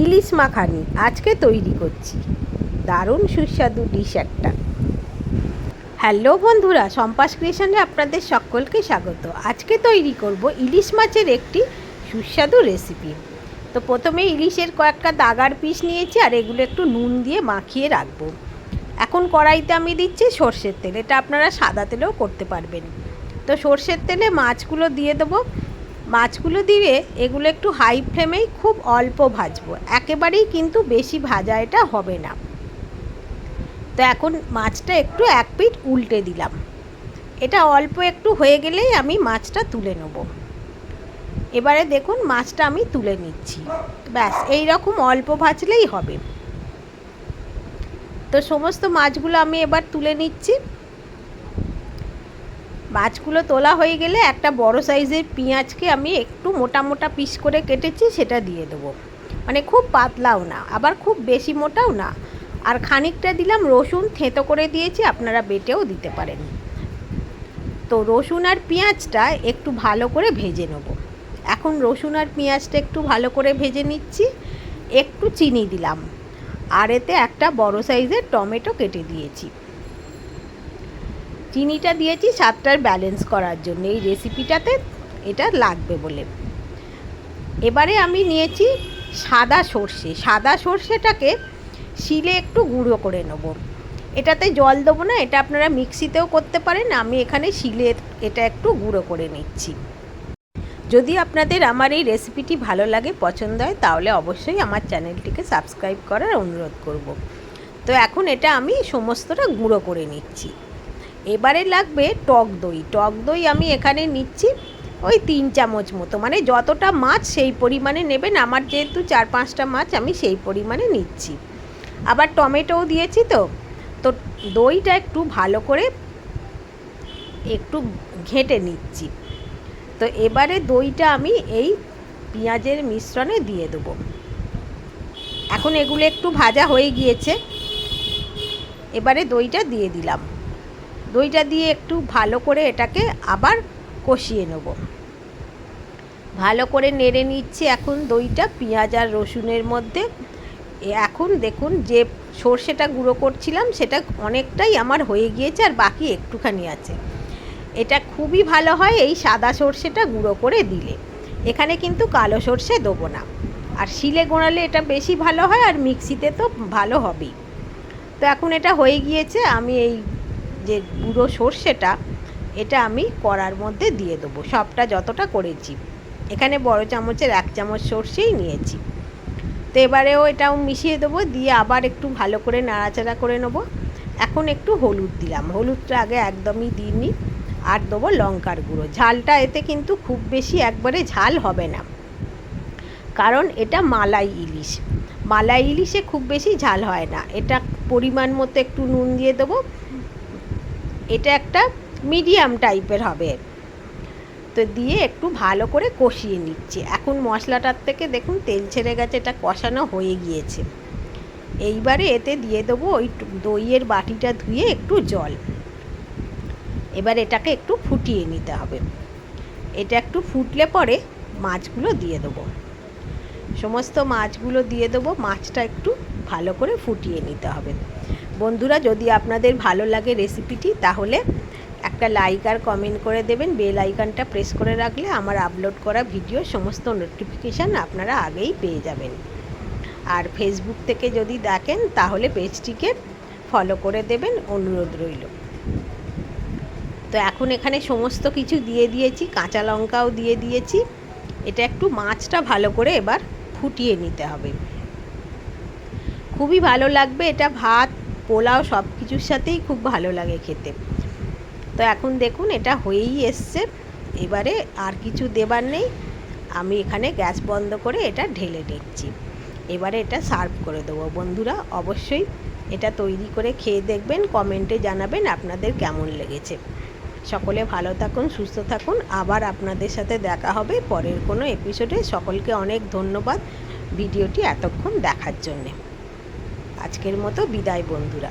ইলিশ মাখানি আজকে তৈরি করছি। দারুণ সুস্বাদু ডিশ একটা। হ্যালো বন্ধুরা, সম্পাস ক্রিয়েশনে আপনাদের সকলকে স্বাগত। আজকে তৈরি করব ইলিশ মাছের একটি সুস্বাদু রেসিপি তো প্রথমে ইলিশের কয়েকটা দাগার পিস নিয়েছি আর এগুলো একটু নুন দিয়ে মাখিয়ে রাখব। এখন কড়াইতে আমি দিচ্ছি সর্ষের তেল, এটা আপনারা সাদা তেলেও করতে পারবেন। তো সর্ষের তেলে মাছগুলো দিয়ে দেবো। মাছগুলো দিয়ে এগুলো একটু হাই ফ্লেমেই খুব অল্প ভাজবো। একেবারেই কিন্তু বেশি ভাজা এটা হবে না। তো এখন মাছটা একটু এক পিঠ উল্টে দিলাম। এটা অল্প একটু হয়ে গেলেই আমি মাছটা তুলে নেব। এবারে দেখুন মাছটা আমি তুলে নিচ্ছি। ব্যাস এই রকম অল্প ভাজলেই হবে। তো সমস্ত মাছগুলো আমি এবার তুলে নিচ্ছি। মাছগুলো তোলা হয়ে গেলে একটা বড় সাইজের পেঁয়াজকে আমি একটু মোটা মোটা পিস করে কেটেছি, সেটা দিয়ে দেবো। মানে খুব পাতলাও না, আবার খুব বেশি মোটাও না। আর খানিকটা দিলাম রসুন, থেঁতো করে দিয়েছি, আপনারা বেটেও দিতে পারেন। তো রসুন আর পেঁয়াজটা একটু ভালো করে ভেজে নেব। এখন রসুন আর পেঁয়াজটা একটু ভালো করে ভেজে নিচ্ছি, একটু চিনি দিলাম। আর এতে একটা বড় সাইজের টমেটো কেটে দিয়েছি। চিনিটা দিয়েছি স্বাদটার ব্যালেন্স করার জন্য। এই রেসিপিটাতে এটা লাগবে বলে। এবারে আমি নিয়েছি সাদা সর্ষে। সাদা সর্ষেটাকে শিলে একটু গুঁড়ো করে নেব। এটাতে জল দেবো না, এটা আপনারা মিক্সিতেও করতে পারেন। আমি এখানে শিলে এটা একটু গুঁড়ো করে নিচ্ছি। যদি আপনাদের আমার এই রেসিপিটি ভালো লাগে, পছন্দ হয়, তাহলে অবশ্যই আমার চ্যানেলটিকে সাবস্ক্রাইব করার অনুরোধ করব। তো এখন এটা আমি সমস্তটা গুঁড়ো করে নিচ্ছি। এবারে লাগবে টক দই। টক দই আমি এখানে নিচ্ছি ওই তিন চামচ মতো। মানে যতটা মাছ সেই পরিমাণে নেবেন। আমার যেহেতু চার পাঁচটা মাছ, আমি সেই পরিমাণে নিচ্ছি। আবার টমেটোও দিয়েছি তো। তো দইটা একটু ভালো করে একটু ঘেঁটে নিচ্ছি। তো এবারে দইটা আমি এই পেঁয়াজের মিশ্রণে দিয়ে দেবো। এখন এগুলো একটু ভাজা হয়ে গিয়েছে। এবারে দইটা দিয়ে দিলাম। দইটা দিয়ে একটু ভালো করে এটাকে আবার কষিয়ে নেব। ভালো করে নেড়ে নিচ্ছি এখন দইটা পেঁয়াজ আর রসুনের মধ্যে। এখন দেখুন যে সর্ষেটা গুঁড়ো করছিলাম সেটা অনেকটাই আমার হয়ে গিয়েছে আর বাকি একটুখানি আছে। এটা খুবই ভালো হয় এই সাদা সর্ষেটা গুঁড়ো করে দিলে। এখানে কিন্তু কালো সর্ষে দেবো না। আর শিলে গোড়ালে এটা বেশি ভালো হয় আর মিক্সিতে তো ভালো হবেই। তো এখন এটা হয়ে গিয়েছে, আমি এই যে গুঁড়ো সর্ষেটা, এটা আমি কড়ার মধ্যে দিয়ে দেবো। সবটা যতটা করেছি। এখানে বড় চামচের এক চামচ সর্ষেই নিয়েছি। তো এবারেও এটাও মিশিয়ে দেবো, দিয়ে আবার একটু ভালো করে নাড়াচাড়া করে নেব। এখন একটু হলুদ দিলাম। হলুদটা আগে একদমই দিইনি। আর দেবো লঙ্কার গুঁড়ো। ঝালটা এতে কিন্তু খুব বেশি একবারে ঝাল হবে না। কারণ এটা মালাই ইলিশ। মালাই ইলিশে খুব বেশি ঝাল হয় না। এটা পরিমাণ মতো একটু নুন দিয়ে দেবো। এটা একটা মিডিয়াম টাইপের হবে। তো দিয়ে একটু ভালো করে কষিয়ে নিচ্ছি। এখন মশলাটার থেকে দেখুন তেল ছেড়ে গেছে, এটা কষানো হয়ে গিয়েছে। এইবারে এতে দিয়ে দেবো ওই দইয়ের বাটিটা ধুয়ে একটু জল। এবার এটাকে একটু ফুটিয়ে নিতে হবে। এটা একটু ফুটলে পরে মাছগুলো দিয়ে দেবো। সমস্ত মাছগুলো দিয়ে দেবো, মাছটা একটু ভালো করে ফুটিয়ে নিতে হবে। বন্ধুরা, যদি আপনাদের ভালো লাগে রেসিপিটি, তাহলে একটা লাইক আর কমেন্ট করে দেবেন। বেল আইকনটা প্রেস করে রাখলে আমার আপলোড করা ভিডিও সমস্ত নোটিফিকেশান আপনারা আগেই পেয়ে যাবেন। আর ফেসবুক থেকে যদি দেখেন, তাহলে পেজটিকে ফলো করে দেবেন, অনুরোধ রইল। তো এখন এখানে সমস্ত কিছু দিয়ে দিয়েছি, কাঁচা লঙ্কাও দিয়ে দিয়েছি। এটা একটু মাছটা ভালো করে এবার ফুটিয়ে নিতে হবে। খুবই ভালো লাগবে এটা ভাত পোলাও সব কিছুর সাথেই খুব ভালো লাগে খেতে। তো এখন দেখুন, এটা হয়েই এসছে। এবারে আর কিছু দেবার নেই। আমি এখানে গ্যাস বন্ধ করে এটা ঢেলে নিচ্ছি। এবারে এটা সার্ভ করে দেবো। বন্ধুরা, অবশ্যই এটা তৈরি করে খেয়ে দেখবেন, কমেন্টে জানাবেন আপনাদের কেমন লেগেছে। সকলে ভালো থাকুন, সুস্থ থাকুন। আবার আপনাদের সাথে দেখা হবে পরের কোনো এপিসোডে সকলকে অনেক ধন্যবাদ ভিডিওটি এতক্ষণ দেখার জন্যে। আজকের মতো বিদায় বন্ধুরা।